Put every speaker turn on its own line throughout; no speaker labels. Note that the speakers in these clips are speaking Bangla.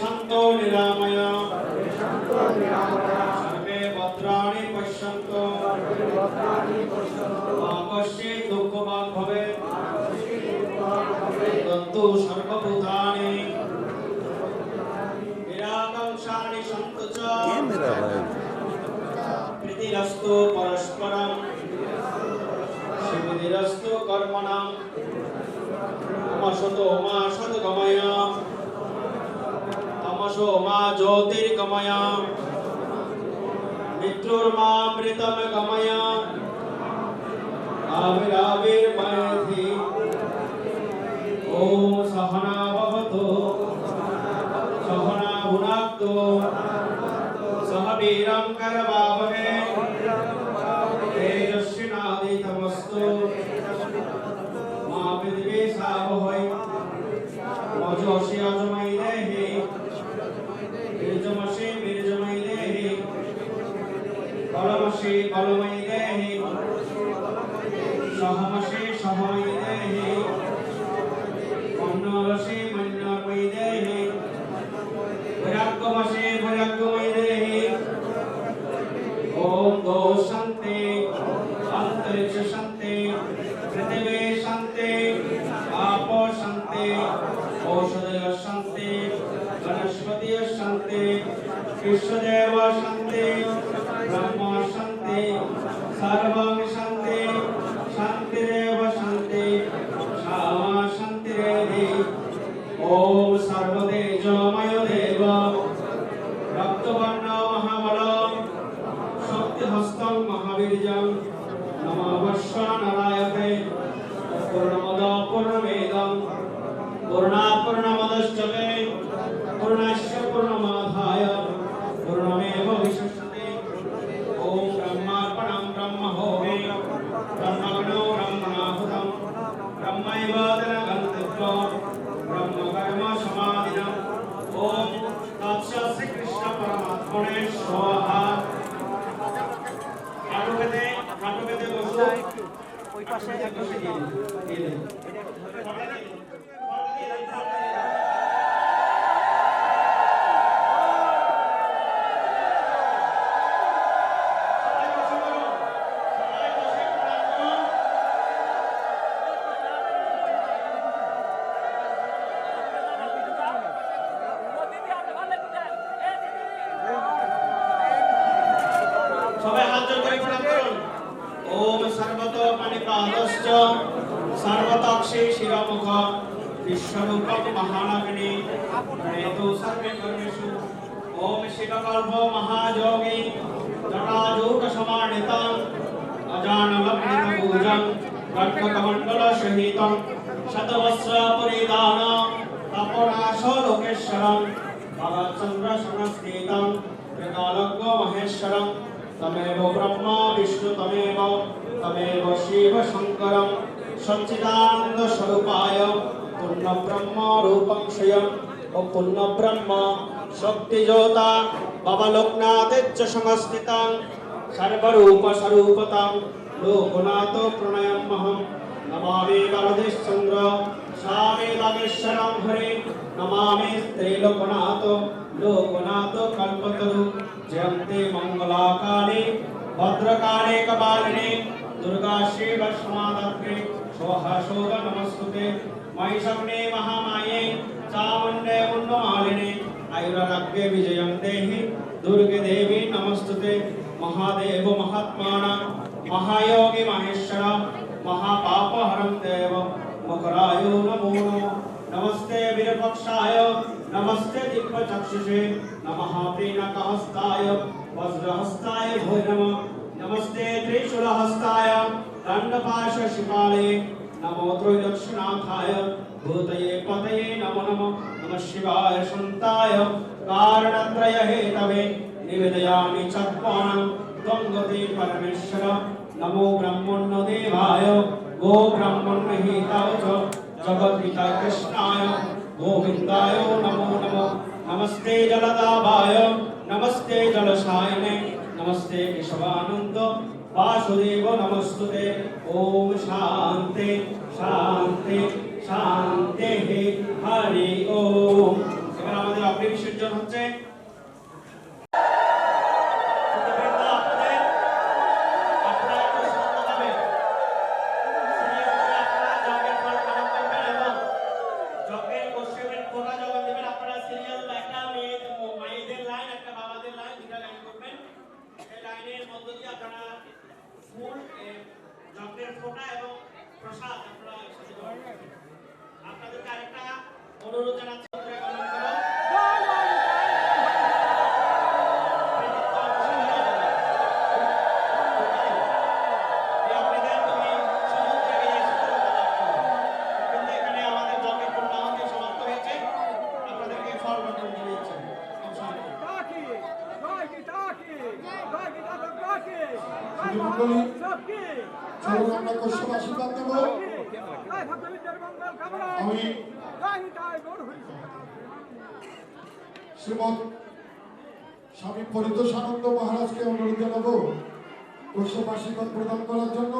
নিরাময় সর্বে ভদ্রাণি পশ্যন্তু মা কশ্চিৎ দুঃখবান ভবে তন্তু সর্বভূতানি নিরাকাঙ্ক্ষানি সন্তু চ প্রীতিরস্তু পরস্পরম শিবিরস্তু কর্মণাম তমসতো মা সদ্গময় তমসো মা জ্যোতির্গময় মৃত্যুর্মামৃতম গময় আবিরাবির্ময়ধি ওম সহনা ভবতু। সহনা ভুনাক্তু। সহ বীরং করবাবহে তেজস্বিনাদিতমস্তু। মা বিদ্বেষাবহৈ অজসি অজময়ী কলমই দেহি সহমসে সহই দেহি অন্নরসে মন্নরই দেহি বৈরাগ্যমসে বৈরাগ্যমই দেহি ওম গৌসং ॐ तत्सत् श्रीकृष्णपरमात्मने स्वाहा হাঁটু পেতে হাঁটু পেতে বসো
ওই পাশে
একদম দিয়ে দিন, সবাই হাত জোড় করে প্রণাম করুন। ওম সর্বত পাণিপাদশ্চ, সর্বতক্ষে শিরমুখ বিশ্বরূপম মহানগ্নি। প্রেতো সর্বে কর্মেষু। ওম শিবকল্প মহাযোগী জটাজূট সমানিতং অজানলগ্নিত ভুজং রক্ষকমণ্ডল সহিতং শতবস্র পরিধান তপনাশ লোকেশ্বরম ভগৎচন্দ্র সংস্থিতং ত্রিকালজ্ঞ মহেশ্বরম তমেব তমেব শিব শঙ্করম সচ্চিদানন্দ স্বরূপায় পূর্ণ ব্রহ্ম রূপং স্বয়ং ও পূর্ণ ব্রহ্ম শক্তি জ্যোতা বাবা লোকনাথেচ্চ সংস্থিতং সর্বরূপ স্বরূপতং লোকনাথ প্রণয়মহম নমামি বালদেশচন্দ্র স্বামী বাগেশ্বরম হরে নমামি ত্রৈলোকনাথ লোকনাথ लोकनाथ कल्पतरु जयंते मंगलाकाले, भद्रकाले कपालिने दुर्गा श्री लक्ष्मादत्ते शोह शोभ नमस्तुते। महिषग्ने महामाये, चामुण्डे मुण्डमालिने ऐररग्गे विजयं देहि दुर्गे देवी नमस्तुते। महादेव महात्माना महायोगी महेश्वरा, महापापहरं देव मकरायो नमो नमः। नमस्ते विरपक्षाय नमस्ते दिग्वचक्षुषे नमः प्रीणकहस्ताय वज्रहस्ताय भो नमः नमस्ते त्रिशूलहस्ताय दण्डपाशशिपाले नमो त्रैलक्षनाथाय भूतये पतये नमो नमः नमः शिवाय शन्ताय कारणत्रय हेतवे निवेदयामि चत्वानं त्वं गते परमेश्वर नमो ब्रह्मण्य देवाय गो ब्रह्मण्य हेताय च जगद्पिता कृष्णाय गोविन्दाय नमो नमः नमस्ते जलदाभाय नमस्ते जलशायने नमस्ते केशवानन्द वासुदेव नमस्तुते ॐ शान्ति शान्ति শান্তি হরি ওম এবার আমাদের অগ্নি বিসর্জন তিনজন হচ্ছে এবং প্রসাদ আপনারা আপনাদেরকে আরেকটা অনুরোধ জানাচ্ছি।
আমরা কশ্যপ আশীর্বাদ
কামনা
আমি
হরি
স্বামী পরিতোষানন্দ মহারাজকে অনুরোধ জানাব কশ্যপ আশীর্বাদ প্রদান করার জন্য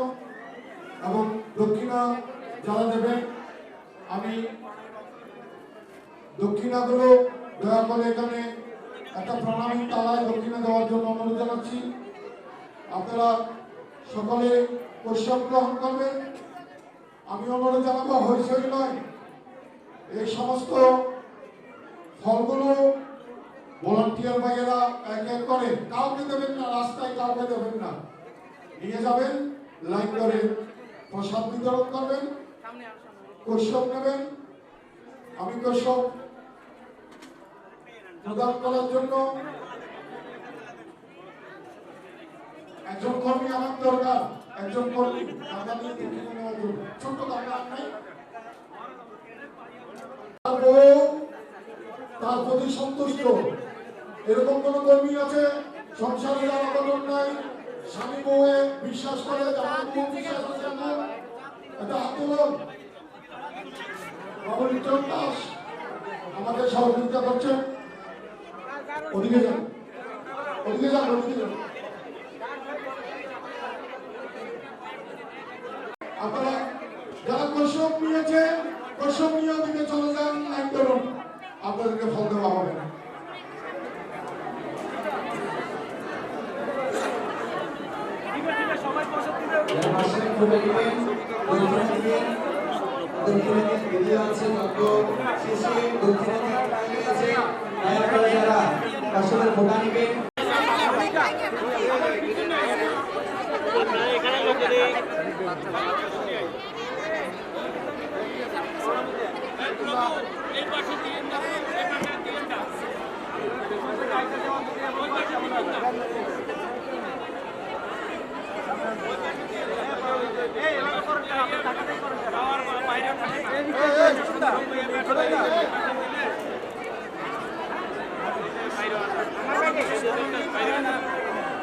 এবং দক্ষিণা যারা দেবেন আমি দক্ষিণাগুলো দয়া করে এখানে একটা প্রণামী তালায় দক্ষিণা দেওয়ার জন্য অনুরোধ জানাচ্ছি। আপনারা সকলে কশ্যপ গ্রহণ করবেন আমি অনুরোধ জানাব, হইচই নয়। এই সমস্ত ফলগুলো ভলান্টিয়ার ভাইয়েরা এক এক করে, কাউকে দেবেন না, রাস্তায় কাউকে দেবেন না। নিয়ে যাবেন, লাইন করে প্রসাদ বিতরণ করবেন কশ্যপ নেবেন। আমি কশ্যপ প্রদান করার জন্য একজন কর্মী আমার দরকার। একজন কর্মী জন্য। ছোট্ট আর নাই। তার প্রতি সন্তুষ্ট। এরকম কোন কর্মী আছে? সংসারে যারা বদল নাই স্বামী বউয়ে বিশ্বাস করে বিশ্বাস না এটা আন্দোলন। চন্দ্র দাস আমাদের সহযোগিতা করছেন। ওদিকে যান। ওদিকে যান ওদিকে যান। আপনারা যারা কৌশব নিয়েছে কৌশব নিয়ে ওদিকে চলে যান, লাইন করুন আপনাদেরকে ফল দেওয়া হবে। না
আছে ফসলের ফোটা নেবেন
বাইরে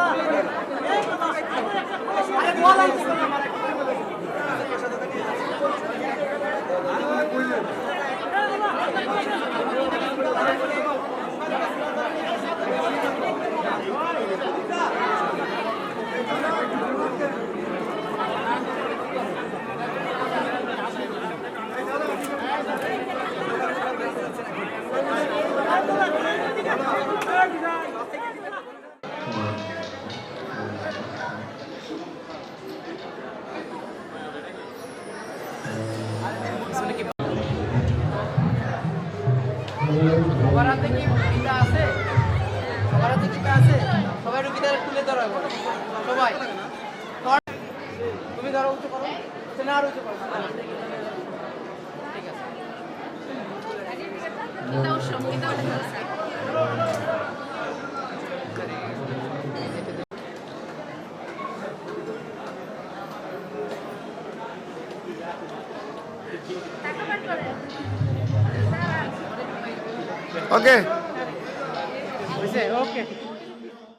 নামেন নামেন
সবার হাতে আছে? সবার হাতে পিতা সবাই পিতাটা তুলে ধরো সবাই। তুমি ধরো, উঁচু করো। না, আর উঁচু করো। ঠিক আছে।
Okay.
Eh, okay.